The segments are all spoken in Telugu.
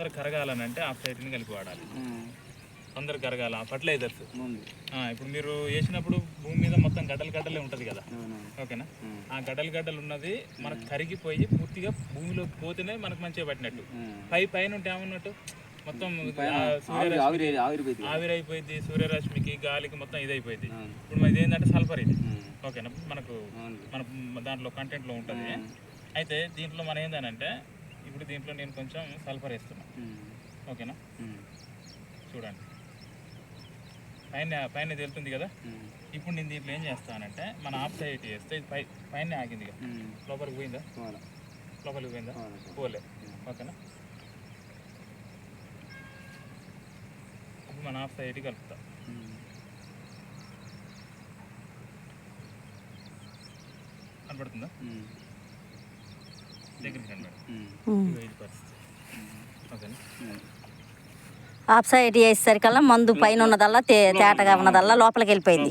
తొందరగా కరగాలని అంటే ఆఫ్ సైట్ని కలిపి వాడాలి. తొందరగా కరగాల ఫర్టిలైజర్స్. ఇప్పుడు మీరు వేసినప్పుడు భూమి మీద మొత్తం గడ్డలు గడ్డలే ఉంటుంది కదా? ఓకేనా. ఆ. గడ్డలు గడ్డలు ఉన్నది మనకు కరిగిపోయి పూర్తిగా భూమిలోకి పోతేనే మనకు మంచిగా పట్టినట్టు. పై పైన ఉంటే ఏమన్నట్టు? మొత్తం ఆ ఆవిరిపోయింది సూర్యరశ్మికి గాలికి మొత్తం ఇదైపోయింది. ఇప్పుడు ఇది ఏంటంటే సల్ఫర్ ఇది. ఓకేనా? మనకు. మన దాంట్లో కంటెంట్లో ఉంటుంది. అయితే దీంట్లో మనం ఏంటంటే ఇప్పుడు దీంట్లో నేను కొంచెం సల్ఫర్ వేస్తున్నా. ఓకేనా. చూడండి పైన పైన తేలుతుంది కదా. ఇప్పుడు నేను దీంట్లో ఏం చేస్తానంటే మన ఆఫ్ సైడ్ చేస్తే పై పైన ఆగింది కదా. లోపలికి పోయిందా. లోపలికి పోయిందా. పోలే ఓకేనా ఇప్పుడు మన ఆఫ్ సైడ్ కలుపుతా. కనపడుతుందా ఆఫ్ సైడ్ వేసేసరికల్లా మందు పైన ఉన్నదల్లా తేటగా ఉన్నదల్లా లోపలికి వెళ్ళిపోయింది.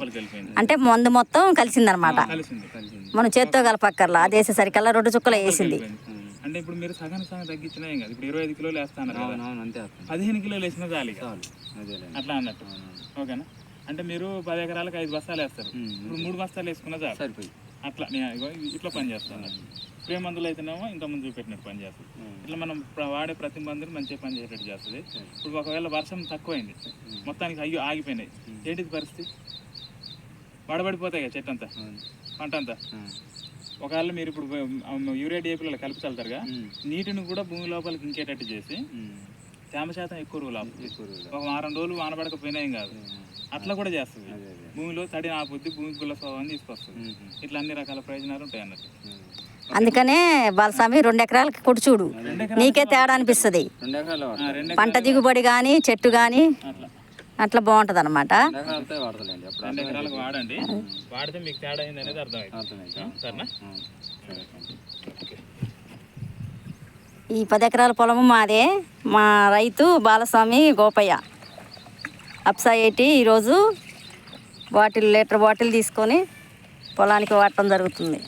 అంటే మందు మొత్తం కలిసిందనమాట. కలిసింది కలిసింది. మనం చేత్తో కలపక్కర్లా అది వేసేసరికల్లా రెండు చుక్కలు వేసింది. అంటే ఇప్పుడు మీరు సగం సగం తగ్గించినా ఏం కాదు. ఇప్పుడు ఇరవై ఐదు కిలోలు వేస్తాను పదిహేను కిలోలు వేసినా చాలు అట్లా అన్నట్టు. ఓకేనా? అంటే మీరు పది ఎకరాలకు ఐదు బస్తాలు వేస్తారు. ఇప్పుడు మూడు బస్తాలు వేసుకున్నా చాలు. సరిపోయి అట్లా నేను ఇట్లా పని చేస్తాను. స్ప్రే మందులు అయితేనేమో ఇంత ముందు చూపెట్టినట్టు పని చేస్తుంది ఇట్లా మనం వాడే ప్రతి మందులు మంచిగా పని చేసేటట్టు చేస్తుంది. ఇప్పుడు ఒకవేళ వర్షం తక్కువైంది మొత్తానికి అయ్యో ఆగిపోయినాయి. ఏంటిది పరిస్థితి? వడబడిపోతాయి కదా చెట్టు అంతా. పంట అంతా. ఒకవేళ మీరు ఇప్పుడు యూరియా డిఏపీలో కలిపి చల్లుతారుగా ఉమ్. నీటిని కూడా భూమి లోపలికి ఇంకేటట్టు చేసి. తేమ శాతం ఎక్కువ రోజులు ఆపుతుంది. ఒక వారం రోజులు వానబడకపోయినా ఏం కాదు. అట్లా కూడా చేస్తుంది. భూమిలో తడి ఆపుద్ది భూమి గుల్ల స్వభావం తీసుకొస్తుంది. ఇట్లా అన్ని రకాల ప్రయోజనాలు ఉంటాయి అన్నట్టు. అందుకనే బాలస్వామి రెండు ఎకరాలకి కొడు చూడు. నీకే తేడా అనిపిస్తుంది. పంట దిగుబడి కానీ చెట్టు కానీ అట్లా. అట్లా బాగుంటుంది అనమాట రెండు ఎకరాలతో వాడతలేండి అప్పుడు రెండు ఎకరాలకు వాడండి. వాడితే మీకు తేడా అయింది అనేది అర్థమైంది అర్థమైంది సరేనా ఆ. సరే థాంక్యూ. ఈ పది ఎకరాల పొలము మాదే. మా రైతు బాలస్వామి గోపయ్య. అప్సా ఎయిటీ ఈరోజు బాటిల్ లీటర్ బాటిల్ తీసుకొని పొలానికి వాడటం జరుగుతుంది.